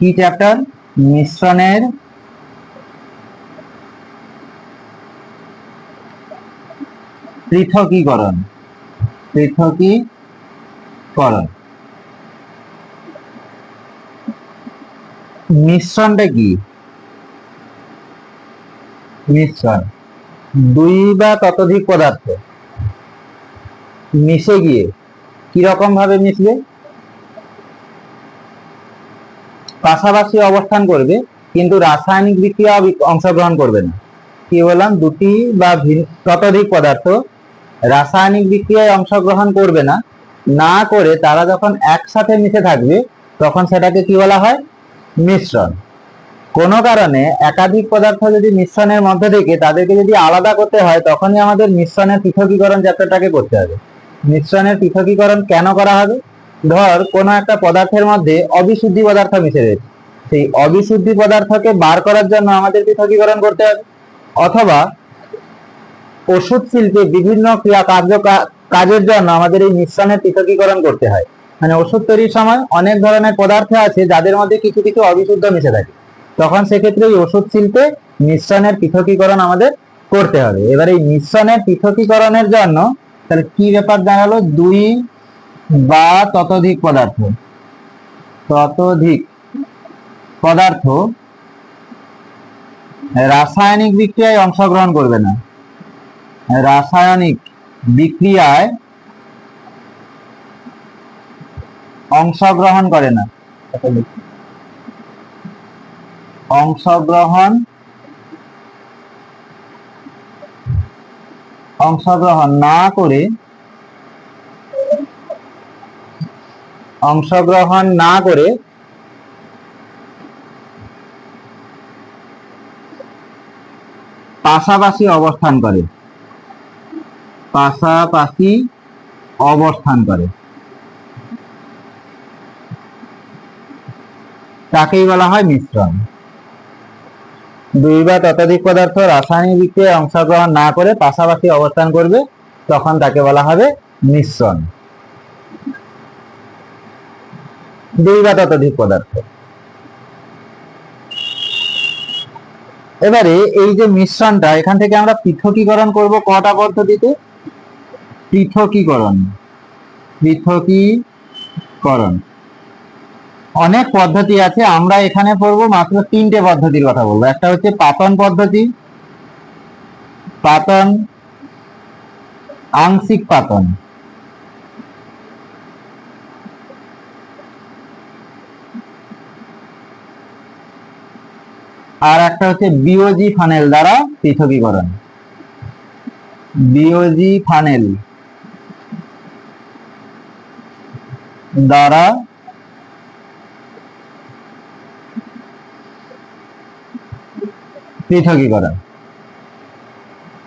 কি চ্যাপ্টার মিশ্রণের পৃথকীকরণ। পৃথকীকরণ। মিশ্রণটা কি? মিশ্রণ। দুই বা ততোধিক পদার্থ। মিশে গিয়ে কীরকম ভাবে মিশবে? পাশাপাশি অবস্থান করবে, কিন্তু রাসায়নিক বিক্রিয়া অংশগ্রহণ করবে না। কি বললাম? দুটি বা ততোধিক পদার্থ রাসায়নিক বিক্রিয়ায় অংশগ্রহণ করবে না। না করে তারা যখন একসাথে মিশে থাকবে, তখন সেটাকে কি বলা হয়? মিশ্রণ। কোনো কারণে একাধিক পদার্থ যদি মিশ্রণের মধ্যে থেকে তাদেরকে যদি আলাদা করতে হয়, তখনই আমাদের মিশ্রণের পৃথকীকরণ চ্যাপ্টারটাকে করতে হবে। মিশ্রণের পৃথকীকরণ কেন করা হবে? ধর, কোনো একটা পদার্থের মধ্যে অবিশুদ্ধি পদার্থ মিশে রয়েছে সেই অবিশুদ্ধি পদার্থকে বার করার জন্য আমাদের পৃথকীকরণ করতে হবে। অথবা ওষুধ শিল্পে বিভিন্ন ক্রিয়া কার্য কাজের জন্য আমাদের এই মিশ্রণের পৃথকীকরণ করতে হয়। মানে ওষুধ তৈরির সময় অনেক ধরনের পদার্থ আছে যাদের মধ্যে কিছু কিছু অবিশুদ্ধ মিশে থাকে। তখন সেক্ষেত্রে এই ওষুধ শিল্পে মিশ্রণের পৃথকীকরণ আমাদের করতে হবে। এবার এই মিশ্রণের পৃথকীকরণের জন্য তাহলে কি ব্যাপার দাঁড়াল? দুই বা ততোধিক পদার্থ। ততোধিক পদার্থ রাসায়নিক বিক্রিয়ায় অংশগ্রহণ করবে না। রাসায়নিক বিক্রিয়ায় অংশগ্রহণ করে না। অংশগ্রহণ অংশগ্রহণ না করে অংশগ্রহণ না করে পাশাপাশি অবস্থান করে। পাশাপাশি অবস্থান করে। তাকেই বলা হয় মিশ্রণ। দুই বা ততোধিক পদার্থ রাসায়নিক বিক্রিয়ায় অংশগ্রহণ না করে পাশাপাশি অবস্থান করবে, তখন তাকে বলা হবে মিশ্রণ। দুই বা পদার্থ। এবারে এই যে মিশ্রণটা, এখান থেকে আমরা পৃথকীকরণ করব কটা পদ্ধতিতে? পৃথকীকরণ। পৃথকীকরণ। অনেক পদ্ধতি আছে, আমরা এখানে পড়ব মাত্র তিনটে পদ্ধতির কথা বলব। একটা হচ্ছে পাতন পদ্ধতি, পাতন, আংশিক পাতন। আর একটা হচ্ছে বিওজি ফানেল দ্বারা পৃথকীকরণ। বিওজি ফানেল দ্বারা পৃথকীকরণ।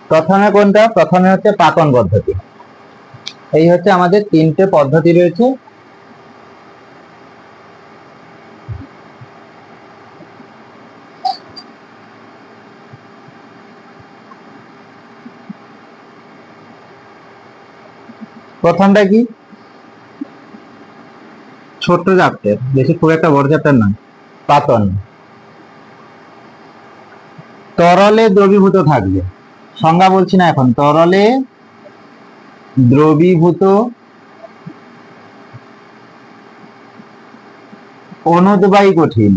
প্রথমে কোনটা? প্রথমে হচ্ছে পাতন পদ্ধতি। এই হচ্ছে আমাদের তিনটে পদ্ধতি রয়েছে। প্রথমটা কি? ছোট্ট চ্যাপ্টার বেশি খুব একটা বড় চ্যাপ্টার না, পাতন। তরলে দ্রবীভূত থাকবে। সংজ্ঞা বলছি না এখন, তরলে দ্রবীভূত অনুদ্বায়ী কঠিন।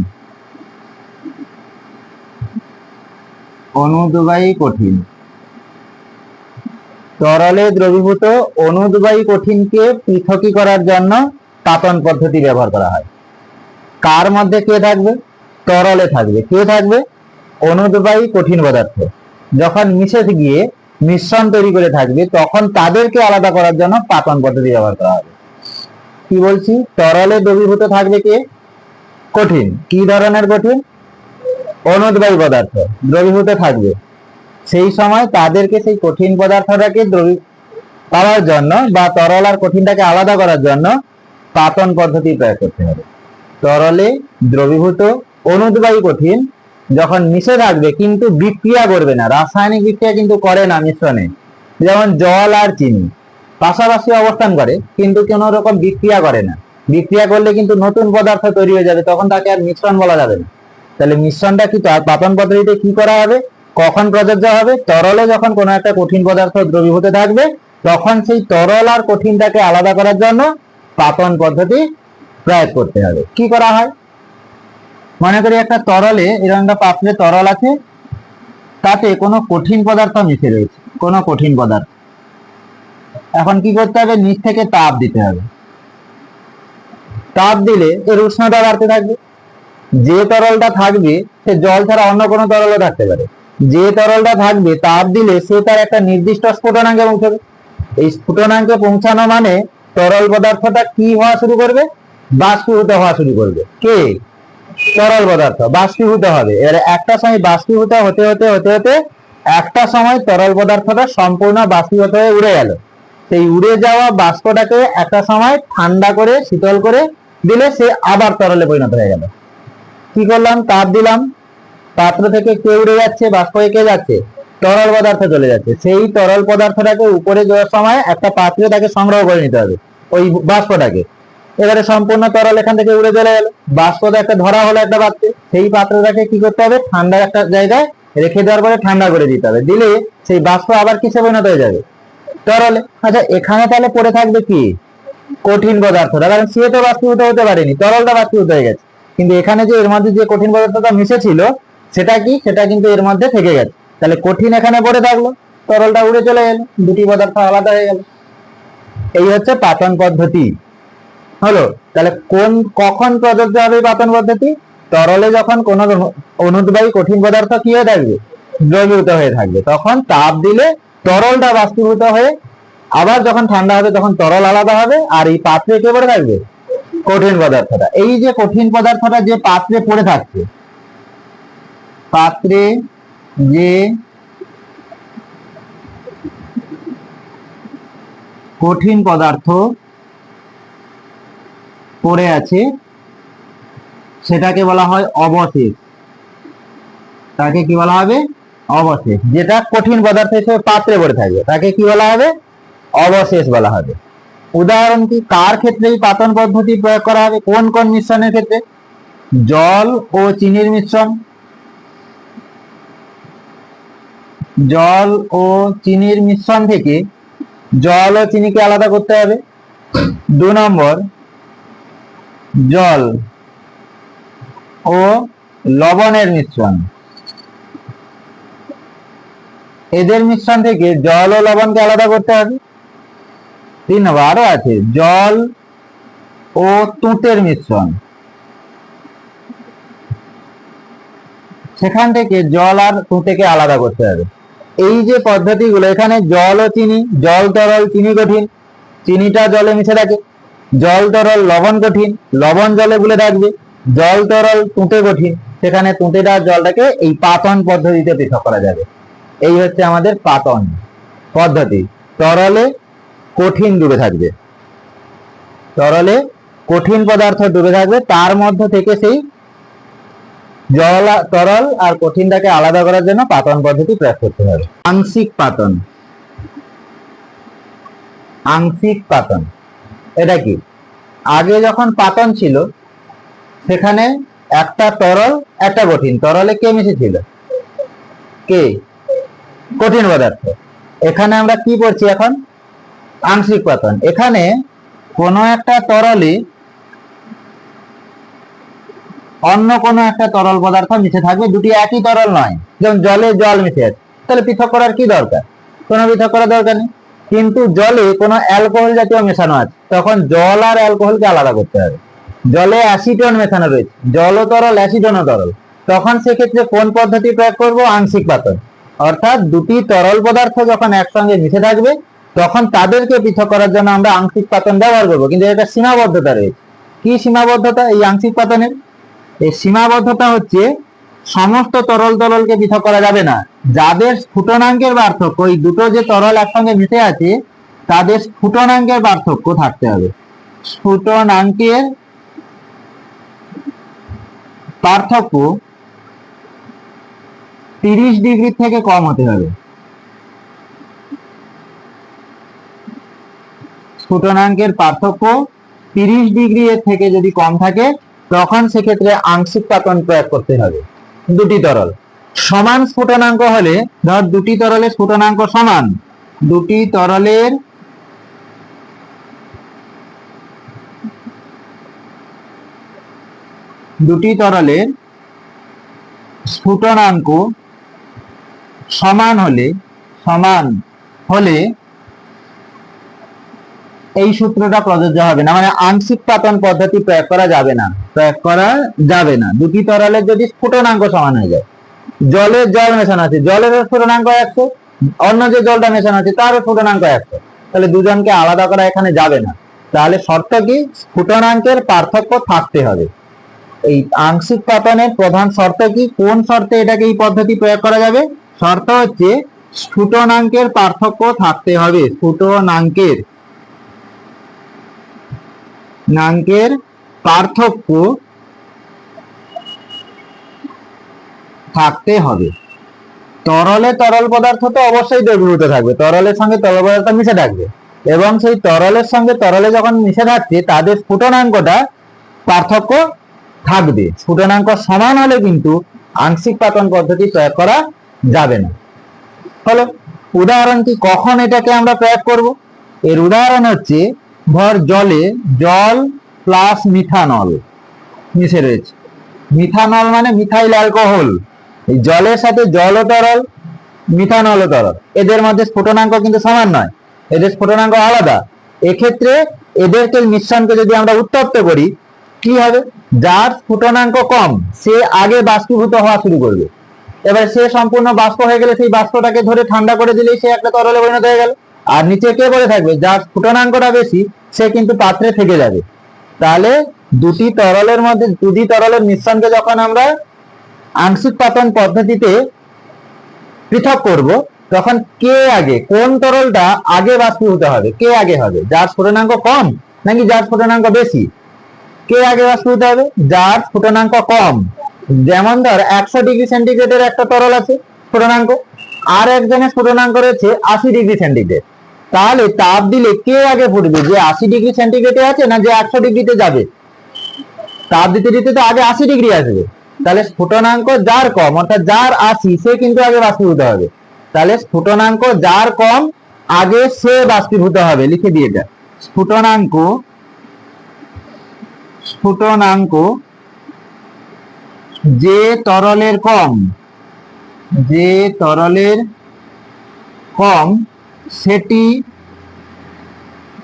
অনুদ্বায়ী কঠিন। তরলে দ্রবীভূত অনুদ্বায়ী কঠিনকে পৃথকী করার জন্য তাপন পদ্ধতি ব্যবহার করা হয়। কার মধ্যে কে থাকবে? তরলে থাকবে। কে থাকবে? অনুদ্বায়ী কঠিন পদার্থ। যখন মিশে গিয়ে মিশ্রণ তৈরি করে থাকবে, তখন তাদেরকে আলাদা করার জন্য পাতন পদ্ধতি ব্যবহার করা হবে। কি বলছি? তরলে দ্রবীভূত থাকবে কে? কঠিন। কি ধরনের কঠিন? অনুদ্বায়ী পদার্থ। দ্রবীভূত থাকবে। সেই সময় তাদেরকে সেই কঠিন পদার্থটাকে পাওয়ার জন্য বা তরল আর কঠিনটাকে আলাদা করার জন্য পাতন পদ্ধতি প্রয়োগ করতে হবে। তরলে দ্রবীভূত অনুদ্বায়ী কঠিন যখন মিশে থাকবে কিন্তু বিক্রিয়া করবে না, রাসায়নিক বিক্রিয়া কিন্তু করে না মিশ্রণে। যেমন জল আর চিনি পাশাপাশি অবস্থান করে কিন্তু কোনো রকম বিক্রিয়া করে না। বিক্রিয়া করলে কিন্তু নতুন পদার্থ তৈরি হয়ে যাবে, তখন তাকে আর মিশ্রণ বলা যাবে না। তাহলে মিশ্রণটা কি পাতন পদ্ধতিতে কি করা হবে? কখন প্রযোজ্য হবে? তরলে যখন কোনো একটা কঠিন পদার্থ দ্রবীভূত থাকবে, তখন সেই তরল আর কঠিনটাকে আলাদা করার জন্য পাতন পদ্ধতি প্রয়োগ করতে হবে। কি করা হয়? মনে করি একটা তরলে এরকম একটা পাত্রে তরল আছে, তাতে কোনো কঠিন পদার্থ মিশে রয়েছে, কোনো কঠিন পদার্থ। এখন কি করতে হবে? নিচ থেকে তাপ দিতে হবে। তাপ দিলে এর উষ্ণতা বাড়তে থাকবে। যে তরলটা থাকবে, সে জল ছাড়া অন্য কোনো তরলও থাকতে পারে। যে তরলটা থাকবে তাপ দিলে সে তার একটা নির্দিষ্ট স্ফুটনাঙ্কে পৌঁছাবে। এই স্ফুটনাঙ্কে পৌঁছানো মানে তরল পদার্থটা কি হওয়া শুরু করবে? বাষ্পীভূত হওয়া শুরু করবে। কে? তরল পদার্থ, বাষ্পীভূত হবে। এবারে একটা সময় বাষ্পীভূত হতে হতে হতে হতে একটা সময় তরল পদার্থটা সম্পূর্ণ বাষ্পীভূত হয়ে উড়ে গেল। সেই উড়ে যাওয়া বাষ্পটাকে একটা সময় ঠান্ডা করে, শীতল করে দিলে সে আবার তরলে পরিণত হয়ে গেল। কি করলাম? তাপ দিলাম। পাত্র থেকে কে উড়ে যাচ্ছে, বাষ্প কে যাচ্ছে? তরল পদার্থ চলে যাচ্ছে। সেই তরল পদার্থটাকে উপরে যাওয়ার সময় একটা পাত্রে তাকে সংগ্রহ করে নিতে হবে, ওই বাষ্পটাকে। এবারে সম্পূর্ণ তরল এখান থেকে উড়ে চলে গেল। বাষ্পটা একটা ধরা হলো একটা পাত্রে। সেই পাত্রটাকে কি করতে হবে? ঠান্ডা একটা জায়গায় রেখে দেওয়ার পরে ঠান্ডা করে দিতে হবে। দিলে সেই বাষ্প আবার কিসে পরিণত হয়ে যাবে? তরলে। আচ্ছা এখানে তাহলে পড়ে থাকবে কি? কঠিন পদার্থটা। কারণ সে তো বাষ্পীভূত হতে পারেনি, তরলটা বাষ্পীভূত হয়ে গেছে। কিন্তু এখানে যে এর মধ্যে যে কঠিন পদার্থটা মিশেছিল সেটা কি? সেটা কিন্তু এর মধ্যে থেকে গেছে। তাহলে কঠিন এখানে পড়ে থাকল। তরলটা উড়ে চলে গেল দুটি পদার্থ আলাদা হয়ে গেল। এই হচ্ছে পাতন পদ্ধতি। হলো? তাহলে কোন, কখন প্রযোজ্য হবে পাতন পদ্ধতি? তরলে যখন কোন অনু- অনুদ্বায়ী কঠিন পদার্থ কি হয়ে থাকবে? দ্রবীভূত হয়ে থাকবে। তখন তাপ দিলে তরলটা বাষ্পীভূত হয়ে আবার যখন ঠান্ডা হবে তখন তরল আলাদা হবে আর এই পাত্রে কে পড়ে থাকবে? কঠিন পদার্থটা। এই যে কঠিন পদার্থটা যে পাত্রে পড়ে থাকছে পাত্রে যে কঠিন পদার্থ পড়ে আছে, সেটাকে বলা হয় অবশেষ। তাকে কি বলা হবে? অবশেষ। যেটা কঠিন পদার্থ হিসেবে পাত্রে পড়ে থাকবে, তাকে কি বলা হবে? অবশেষ বলা হবে। উদাহরণ কি? কার ক্ষেত্রে পাতন পদ্ধতি প্রয়োগ করা হবে? কোন কোন মিশ্রণের ক্ষেত্রে? জল ও চিনির মিশ্রণ। জল ও চিনির মিশ্রণ থেকে জল ও চিনিকে আলাদা করতে হবে। দু নম্বর, জল ও লবণের মিশ্রণ। এদের মিশ্রণ থেকে জল ও লবণকে আলাদা করতে হবে। তিন নম্বর, আরও আছে, জল ও তুঁতের মিশ্রণ। সেখান থেকে জল আর তুঁতেকে আলাদা করতে হবে। এই যে পদ্ধতিগুলো, এখানে জল ও চিনি, জল তরল চিনি কঠিন, চিনিটা জলে মিশে থাকে। জল তরল লবণ কঠিন, লবণ জলে গুলে থাকবে। জল তরল তুঁতে কঠিন, সেখানে তুঁতেটা জলটাকে এই পাতন পদ্ধতিতে পৃথক করা যাবে। এই হচ্ছে আমাদের পাতন পদ্ধতি। তরলে কঠিন ডুবে থাকবে। তরলে কঠিন পদার্থ ডুবে থাকবে, তার মধ্য থেকে সেই জল তরল আর কঠিনটাকে আলাদা করার জন্য পাতন পদ্ধতি প্রয়োগ করতে হবে। আংশিক পাতন। আংশিক পাতন। এটা কি? আগে যখন পাতন ছিল, সেখানে একটা তরল, একটা কঠিন। তরলে কে মিশেছিল? কে? কঠিন পদার্থ। এখানে আমরা কি করছি এখন? আংশিক পাতন। এখানে কোনো একটা তরলে অন্য কোনো একটা তরল পদার্থ মিশে থাকবে, দুটি একই তরল নয়, যেমন জলে জল মিশে আছে। তাহলে পৃথক করার কি দরকার? কোনো পৃথক করার দরকার নেই। কিন্তু জলে কোনো অ্যালকোহল জাতীয় মেশানো আছে, তখন জল আর অ্যালকোহলকে আলাদা করতে হবে। জলে অ্যাসিটন মেশানো রয়েছে জল তরল অ্যাসিটন তরল। তখন সেক্ষেত্রে কোন পদ্ধতি প্রয়োগ করব? আংশিক পাতন। অর্থাৎ দুটি তরল পদার্থ যখন একসঙ্গে মিশে থাকবে, তখন তাদেরকে পৃথক করার জন্য আমরা আংশিক পাতন ব্যবহার করব। কিন্তু এটা সীমাবদ্ধতা রয়েছে। কি সীমাবদ্ধতা? এই আংশিক পাতনের এই সীমাবদ্ধতা হচ্ছে সমস্ত তরল তরলকে পৃথক করা যাবে না। যাদের স্ফুটনাঙ্কের পার্থক্য ওই দুটো যে তরল একসঙ্গে মিশে আছে, তাদের স্ফুটনাঙ্কের পার্থক্য থাকতে হবে। স্ফুটনাঙ্কের পার্থক্য তিরিশ ডিগ্রি থেকে কম হতে হবে। স্ফুটনাঙ্কের পার্থক্য তিরিশ ডিগ্রি এর থেকে যদি কম থাকে তখন সেক্ষেত্রে আংশিক পাতন প্রয়োগ করতে হবে। দুটি তরল। সমান স্ফুটনাঙ্ক হলে, ধর দুটি তরলের স্ফুটনাঙ্ক সমান, দুটি তরলের দুটি তরলের স্ফুটনাঙ্ক সমান হলে সমান হলে এই সূত্রটা প্রযোজ্য হবে না। মানে আংশিক পাতন পদ্ধতি প্রয়োগ করা যাবে না। প্রয়োগ করা যাবে না। দুটি তরলের যদি স্ফুটনাঙ্ক সমান হয়ে যায় জলের জল মেশানো আছে জলের স্ফুটনাঙ্ক একশো, অন্য যে জলটা মেশানো আছে তারও স্ফুটনাঙ্ক একশো। তাহলে দুজনকে আলাদা করা এখানে যাবে না। তাহলে শর্ত কি? স্ফুটনাঙ্কের পার্থক্য থাকতে হবে। এই আংশিক পাতনের প্রধান শর্ত কি? কোন শর্তে এটাকে এই পদ্ধতি প্রয়োগ করা যাবে? শর্ত হচ্ছে স্ফুটনাঙ্কের পার্থক্য থাকতে হবে। স্ফুটনাঙ্কের, নাঙ্কের পার্থক্য থাকতে হবে। তরলে তরল পদার্থ তো অবশ্যই দ্রবীভূত থাকবে। তরলের সঙ্গে তরল পদার্থ মিশে থাকবে। এবং সেই তরলের সঙ্গে তরলে যখন মিশে থাকছে, তাদের স্ফুটনাঙ্কটা পার্থক্য থাকবে। স্ফুটনাঙ্ক সমান হলে কিন্তু আংশিক পাতন পদ্ধতি প্রয়োগ করা যাবে না। হলো উদাহরণ কি? কখন এটাকে আমরা প্রয়োগ করব? এর উদাহরণ হচ্ছে ধর জলে জল প্লাস মিথানল মিশে রয়েছে। মিথানল মানে মিথাইল অ্যালকোহল এই জলের সাথে জল ও তরল মিথানল ও তরল। এদের মধ্যে স্ফুটনাঙ্ক কিন্তু সমান নয়। এদের স্ফুটনাঙ্ক আলাদা। এক্ষেত্রে এদেরকে মিশ্রণকে যদি আমরা উত্তপ্ত করি, কি হবে? যার স্ফুটনাঙ্ক কম, সে আগে বাষ্পীভূত হওয়া শুরু করবে। এবার সে সম্পূর্ণ বাষ্প হয়ে গেলে সেই বাষ্পটাকে ধরে ঠান্ডা করে দিলেই সে একটা তরলে পরিণত হয়ে গেল। আর নিচে কে পড়ে থাকবে? যার স্ফুটনাঙ্কটা বেশি, সে কিন্তু পাত্রে থেকে যাবে। তাহলে দুটি তরলের মধ্যে, দুটি তরলের মিশ্রণকে যখন আমরা আংশিক পাতন পদ্ধতিতে পৃথক করব, তখন কে আগে, কোন তরলটা আগে বাষ্পীভূত হবে? কে আগে হবে? যার স্ফুটনাঙ্ক কম নাকি যার স্ফুটনাঙ্ক বেশি? কে আগে বাষ্পীভূত হবে? যার স্ফুটনাঙ্ক কম। যেমন ধর, একশো ডিগ্রি সেন্টিগ্রেডের একটা তরল আছে স্ফুটনাঙ্ক, আর একজনের স্ফুটনাঙ্ক রয়েছে আশি ডিগ্রি সেন্টিগ্রেড। তাহলে তাপ দিলে কে আগে ফুটবে? যে আশি ডিগ্রি সেন্টিগ্রেডে আছে না যে একশো ডিগ্রিতে যাবে? তাপ দিতে দিতে তো আগে আশি ডিগ্রি আসবে। তাহলে স্ফুটনাঙ্ক যার কম, অর্থাৎ যার আশি, সে কিন্তু আগে বাষ্পীভূত হবে। তাহলে স্ফুটনাঙ্ক যার কম, আগে সে বাষ্পীভূত হবে। লিখে দিয়ে এটা স্ফুটনাঙ্ক স্ফুটনাঙ্ক যে তরলের কম, যে তরলের কম সেটি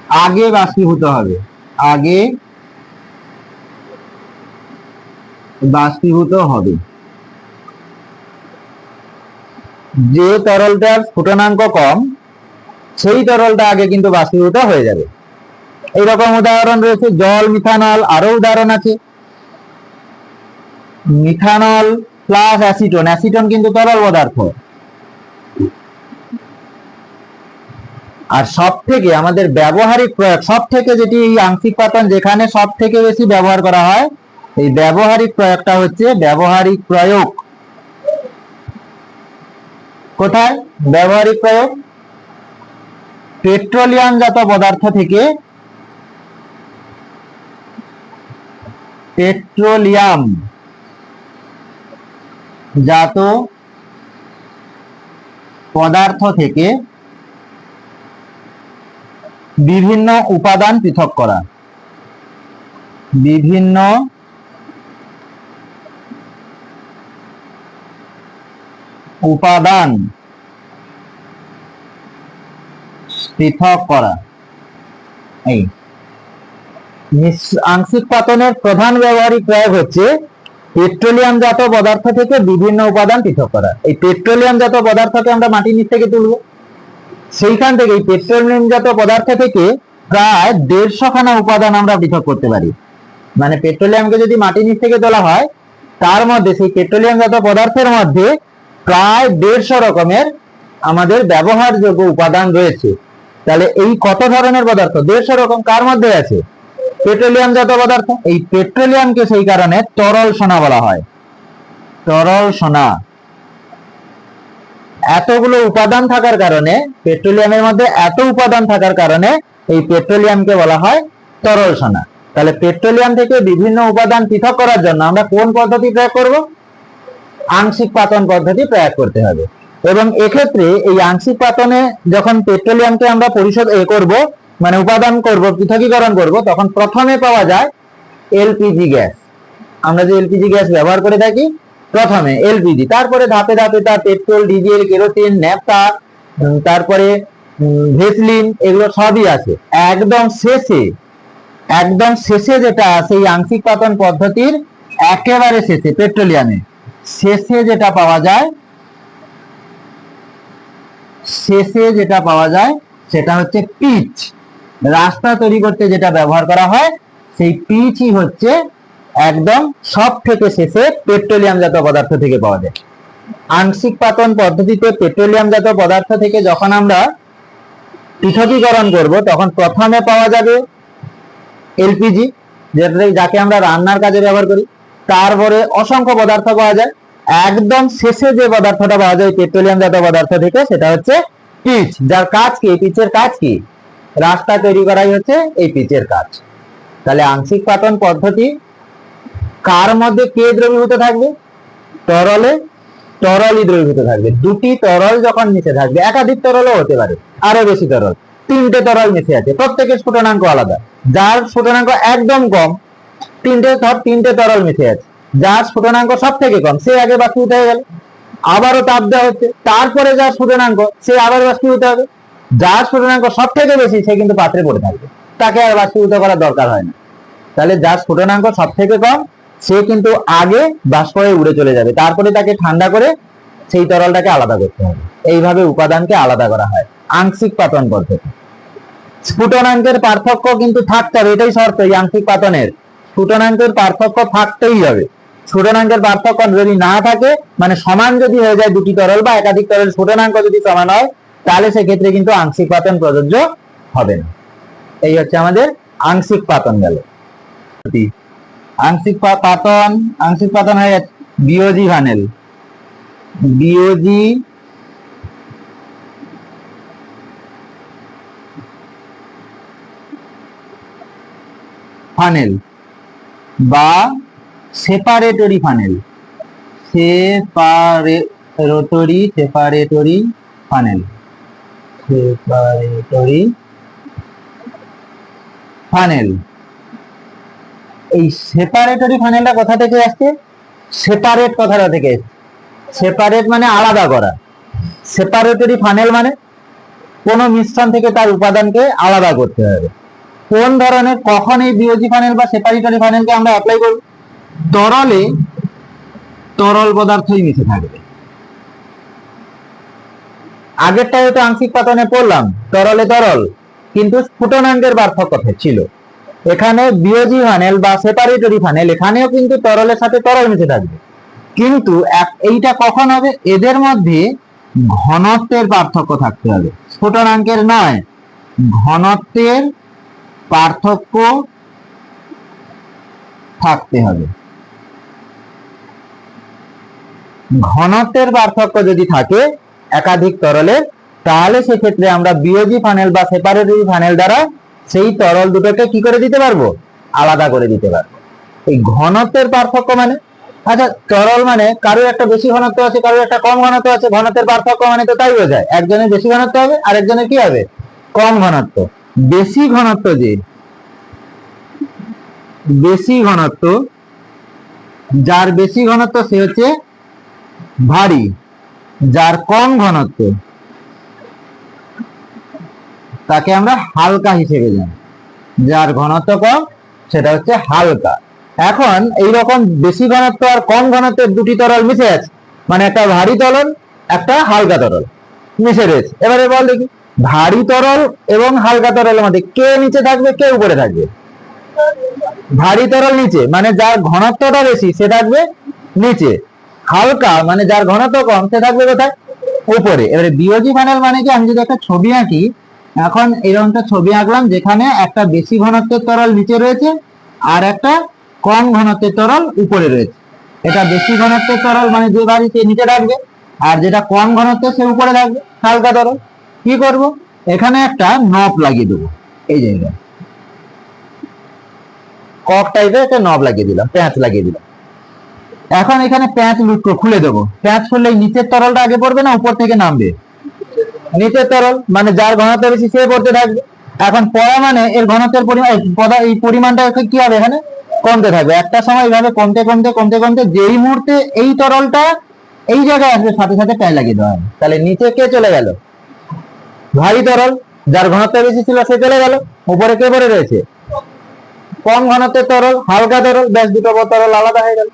আগে বাষ্পীভূত হবে। আগে বাষ্পীভূত হবে। যে তরলটার স্ফুটনাঙ্ক কম, সেই তরলটা আগে কিন্তু বাষ্পীভূত হয়ে যাবে। এইরকম উদাহরণ রয়েছে, জল, মিথানল আরও উদাহরণ আছে। মিথানল প্লাস অ্যাসিটন অ্যাসিটন কিন্তু তরল পদার্থ। আর সব থেকে আমাদের ব্যবহারিক প্রয়োগ সব থেকে যেটি এই আংশিক পাতন যেখানে সব থেকে বেশি ব্যবহার করা হয়, এই ব্যবহারিক প্রয়োগটা হচ্ছে ব্যবহারিক প্রয়োগ। কোথায়? ব্যবহারিক প্রয়োগ? পেট্রোলিয়াম জাত পদার্থ থেকে পেট্রোলিয়াম জাত পদার্থ থেকে বিভিন্ন উপাদান পৃথক করা। বিভিন্ন উপাদান পৃথক করা। এই আংশিক পাতনের প্রধান ব্যবহারিক প্রয়োগ হচ্ছে পেট্রোলিয়াম জাত পদার্থ থেকে বিভিন্ন উপাদান পৃথক করা। এই পেট্রোলিয়াম জাত পদার্থকে আমরা মাটির নিচ থেকে তুলব। সেইখান থেকে এই পেট্রোলিয়াম জাত পদার্থ থেকে প্রায় দেড়শো খানা উপাদান আমরা পৃথক করতে পারি। মানে পেট্রোলিয়ামকে যদি মাটির নিচ থেকে তোলা হয়, তার মধ্যে সেই পেট্রোলিয়াম জাত পদার্থের মধ্যে প্রায় দেড়শো রকমের আমাদের ব্যবহারযোগ্য উপাদান রয়েছে। তাহলে এই কত ধরনের পদার্থ? দেড়শো রকম কার মধ্যে আছে? পেট্রোলিয়াম জাত পদার্থ। এই পেট্রোলিয়ামকে সেই কারণে তরল সোনা বলা হয়। তরল সোনা। এতগুলো উপাদান থাকার কারণে, পেট্রোলিয়ামের মধ্যে এত উপাদান থাকার কারণে এই পেট্রোলিয়ামকে বলা হয় তরল সোনা। তাহলে পেট্রোলিয়াম থেকে বিভিন্ন উপাদান পৃথক করার জন্য আমরা কোন পদ্ধতি প্রয়োগ করব? আংশিক পাতন পদ্ধতি প্রয়োগ করতে হবে। এবং এক্ষেত্রে এই আংশিক পাতনে যখন পেট্রোলিয়ামকে আমরা পরিশোধ এ করব মানে উপাদান করব, পৃথকীকরণ করব, তখন প্রথমে পাওয়া যায় এলপিজি গ্যাস। আমরা যে এলপিজি গ্যাস ব্যবহার করে থাকি প্রথমে এলপিজি তারপরে ধাপে ধাপে তার পেট্রোল, ডিজেল, কেরোসিন, ন্যাপথা তারপরে ভেসলিন, এগুলো সবই আছে। একদম শেষে একদম শেষে যেটা আছে এই আংশিক পাতন পদ্ধতির, একেবারে শেষে, পেট্রোলিয়ামে। শেষে যেটা পাওয়া যায়, শেষে যেটা পাওয়া যায়, সেটা হচ্ছে পিচ। রাস্তা তৈরি করতে যেটা ব্যবহার করা হয়, সেই পিচই হচ্ছে একদম সব থেকে শেষে পেট্রোলিয়াম জাত পদার্থ থেকে পাওয়া যায়। আংশিক পাতন পদ্ধতিতে পেট্রোলিয়াম জাত পদার্থ থেকে যখন আমরা পৃথকীকরণ করব, তখন প্রথমে পাওয়া যাবে এলপিজি, যেটা যাকে আমরা রান্নার কাজে ব্যবহার করি। তারপরে অসংখ্য পদার্থ পাওয়া যায়। একদম শেষে যে পদার্থটা পাওয়া যায় পেট্রোলিয়াম জাত পদার্থ থেকে, সেটা হচ্ছে পিচ। যার কাজ কি? পিচের কাজ কি? রাস্তা তৈরি করাই হচ্ছে এই পিচের কাজ। তাহলে আংশিক পাতন পদ্ধতি কার মধ্যে কে দ্রবীভূত থাকবে? তরলে, তরলই দ্রবীভূত থাকবে। দুটি তরল যখন মিশে থাকবে, একাধিক তরলও হতে পারে আরও বেশি তরল। তিনটে তরল মিশে আছে, প্রত্যেকের স্ফুটনাঙ্ক আলাদা। যার স্ফুটনাঙ্ক একদম কম, তিনটে ধর তিনটে তরল মিশে আছে। যার স্ফুটনাঙ্ক সব থেকে কম, সে আগে বাষ্পীভূত হয়ে গেল। আবারও তাপ দেওয়া হচ্ছে। তারপরে যার স্ফুটনাঙ্ক, সে আবার বাষ্পীভূত হবে। যার স্ফুটনাঙ্ক সব থেকে বেশি, সে কিন্তু পাত্রে পড়ে থাকবে। তাকে আর বাষ্পীভূত করার দরকার হয় না। তাহলে যার স্ফুটনাঙ্ক সব থেকে কম সে কিন্তু আগে বাষ্প হয়ে উড়ে চলে যাবে। তারপরে তাকে ঠান্ডা করে সেই তরলটাকে আলাদা করতে হবে। এইভাবে উপাদানকে আলাদা করা হয়। আংশিক পাতন পদ্ধতি। স্ফুটনাঙ্কের পার্থক্য কিন্তু থাকতে হবে। এটাই শর্ত, এই আংশিক পাতনের। স্ফুটনাঙ্কের পার্থক্য থাকতেই হবে। স্ফুটনাঙ্কের পার্থক্য যদি না থাকে মানে সমান যদি হয়ে যায় দুটি তরল বা একাধিক তরল স্ফুটনাঙ্ক যদি সমান হয়, তাহলে সেক্ষেত্রে কিন্তু আংশিক পাতন প্রযোজ্য হবে না। এই হচ্ছে আমাদের আংশিক পাতন গেল। আংশিক পাতন আংশিক পাতন হয়ে গেছে বিওজি ভানেল। বিওজি ফানেল বা separatory funnel. Separatory separatory funnel. Separatory funnel. এই সেপারেটরি ফানেলটা কোথা থেকে আসছে? সেপারেট কথাটা থেকে সেপারেট মানে আলাদা করা। সেপারেটরি ফানেল মানে কোন মিশ্রণ থেকে তার উপাদানকে আলাদা করতে হবে। কোন ধরনের, কখন এই বিওজি ফানেল বা সেপারেটরি ফানেলকে আমরা অ্যাপ্লাই করব? তরলে তরল পদার্থই মিশে থাকবে। আগেরটা হয়তো আংশিক পাতনে পড়লাম, তরলে তরল, কিন্তু স্ফুটনাঙ্কের পার্থক্য ছিল। এখানে বিওজি ফানেল বা সেপারেটরি ফানেল এখানেও কিন্তু তরলের সাথে তরল মিশে থাকবে। কিন্তু এইটা কখন হবে? এদের মধ্যে ঘনত্বের পার্থক্য থাকতে হবে। স্ফুটনাঙ্কের নয়, ঘনত্বের পার্থক্য থাকতে হবে। ঘনত্বের পার্থক্য যদি থাকে একাধিক তরলের, তাহলে সেক্ষেত্রে আমরা বিওজি ফানেল বা সেপারেটরি ফানেল দ্বারা সেই তরল দুটোকে কি করে দিতে পারব? আলাদা করে দিতে পারব। এই ঘনত্বের পার্থক্য মানে? আচ্ছা তরল মানে কারোর একটা বেশি ঘনত্ব আছে, কারোর একটা কম ঘনত্ব আছে, ঘনত্বের পার্থক্য মানে তো তাই বোঝায়। একজনের বেশি ঘনত্ব হবে আর একজনের কি হবে? কম ঘনত্ব। বেশি ঘনত্ব যে, বেশি ঘনত্ব, যার বেশি ঘনত্ব সে হচ্ছে ভারী, যার কম ঘনত্ব। তাকে আমরা হালকা হিসেবে জানি। যার ঘনত্ব কম, সেটা হচ্ছে হালকা। এখন এই রকম বেশি ঘনত্ব আর কম ঘনত্বের দুটি তরল মিশে আছে। মানে একটা ভারী তরল, একটা হালকা তরল মিশে রয়েছে। এবারে বল দেখি। ভারী তরল এবং হালকা তরলের মধ্যে কে নিচে থাকবে, কে উপরে থাকবে? ভারী তরল নিচে মানে যার ঘনত্বটা বেশি, সে থাকবে নিচে। হালকা মানে যার ঘনত্ব কম, সে থাকবে কোথায়? উপরে। এবারে বিওজি প্যানেল মানে কি? আমি যদি একটা ছবি আঁকি এখন এরকম একটা ছবি আঁকলাম যেখানে একটা বেশি ঘনত্বের তরল নিচে রয়েছে আর একটা কম ঘনত্বের তরল উপরে রয়েছে। এটা বেশি ঘনত্বের তরল মানে যে বাড়িতে নিচে রাখবে আর যেটা কম ঘনত্বের সে উপরে রাখবে, হালকা তরল। কি করব? এখানে একটা নব লাগিয়ে দেবো। এই জায়গায় কক টাইপের একটা নব লাগিয়ে দিলাম, প্যাঁচ লাগিয়ে দিলাম। এখন এখানে প্যাঁচ লুট খুলে দেবো। প্যাঁচ খুললে নিচের তরলটা আগে পড়বে না, উপর থেকে নামবে। নিচের তরল মানে যার ঘনত্ব বেশি সে পড়তে থাকবে। এখন পড়া মানে এর ঘনত্বের পরিমাণ, এই পরিমাণটা কি হবে এখানে? কমতে থাকবে। একটা সময় এইভাবে কমতে কমতে কমতে কমতে যেই মুহূর্তে এই তরলটা এই জায়গায় আসবে, সাথে সাথে প্যাচ লাগিয়ে দেওয়া হবে। তাহলে নিচে কে চলে গেল? ভারী তরল, যার ঘনত্ব বেশি ছিল সে চলে গেল। উপরে কে পড়ে রয়েছে? কম ঘনত্বের তরল, হালকা তরল, ব্যাস দুটো তরল আলাদা হয়ে গেল।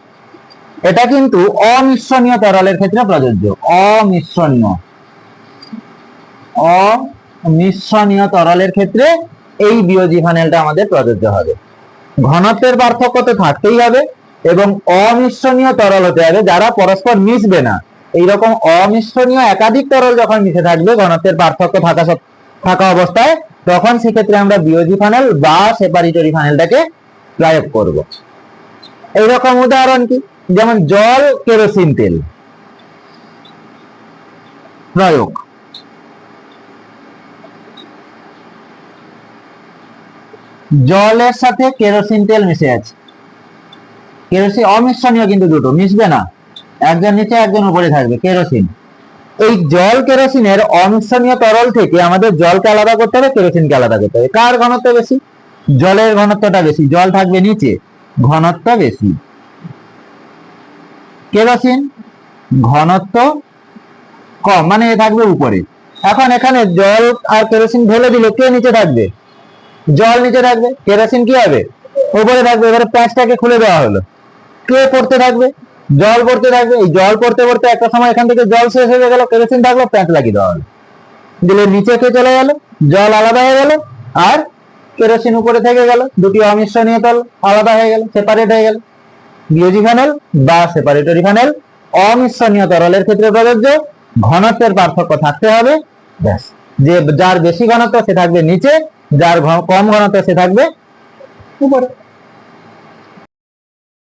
এটা কিন্তু অমিশ্রণীয় তরলের ক্ষেত্রে প্রযোজ্য। অমিশ্রণীয় অমিশ্রণীয় তরলের ক্ষেত্রে এই বিওজি ফানেলটা আমাদের প্রযোজ্য হবে। ঘনত্বের পার্থক্য তো থাকতেই হবে এবং অমিশ্রণীয় তরল হতে হবে, যারা পরস্পর মিশবে না। এইরকম অমিশ্রণীয় একাধিক তরল যখন মিশে থাকবে, ঘনত্বের পার্থক্য থাকা থাকা অবস্থায়, তখন সেক্ষেত্রে আমরা বিওজি ফানেল বা সেপারেটরি ফানেলটাকে প্রয়োগ করব। এইরকম উদাহরণ কি? যেমন জল কেরোসিন তেল। প্রয়োগ। জলের সাথে কেরোসিন তেল মিশে আছে। কেরোসিন অমিশ্রণীয় কিন্তু দুটো, মিশবে না। একজন নিচে, একজন উপরে থাকবে, কেরোসিন। এই জল কেরোসিনের অমিশ্রণীয় তরল থেকে আমাদের জলকে আলাদা করতে হবে, কেরোসিনকে আলাদা করতে হবে। কার ঘনত্ব বেশি? জলের ঘনত্বটা বেশি, জল থাকবে নিচে, ঘনত্ব বেশি। কেরোসিন ঘনত্ব কম মানে এ থাকবে উপরে। এখন এখানে জল আর কেরোসিন ঢেলে দিলে কে নিচে থাকবে? জল নিচে থাকবে, কেরোসিন কি হবে? উপরে থাকবে, এবারে প্যাঁচটাকে খুলে দেওয়া হলো। কে পড়তে থাকবে? জল পড়তে থাকবে। এই জল পড়তে পড়তে একটা সময় এখান থেকে জল শেষ হয়ে গেল, কেরোসিন থাকল, প্যাঁচ লাগিয়ে দেওয়া হলো। দিলে নিচে কে চলে গেল? জল আলাদা হয়ে গেল, আর কেরোসিন উপরে থেকে গেল, দুটি অমিশ্রণীয় তল আলাদা হয়ে গেল সেপারেট হয়ে গেল। বিওজি ফানেল বা সেপারেটরি ফানেল অমিশ্রণীয় তরলের ক্ষেত্রে প্রযোজ্য, ঘনত্বের পার্থক্য থাকতে হবে, ব্যাস। যে যার বেশি ঘনত্ব, সে থাকবে নিচে যার কম ঘনত্ব সে থাকবে উপরে।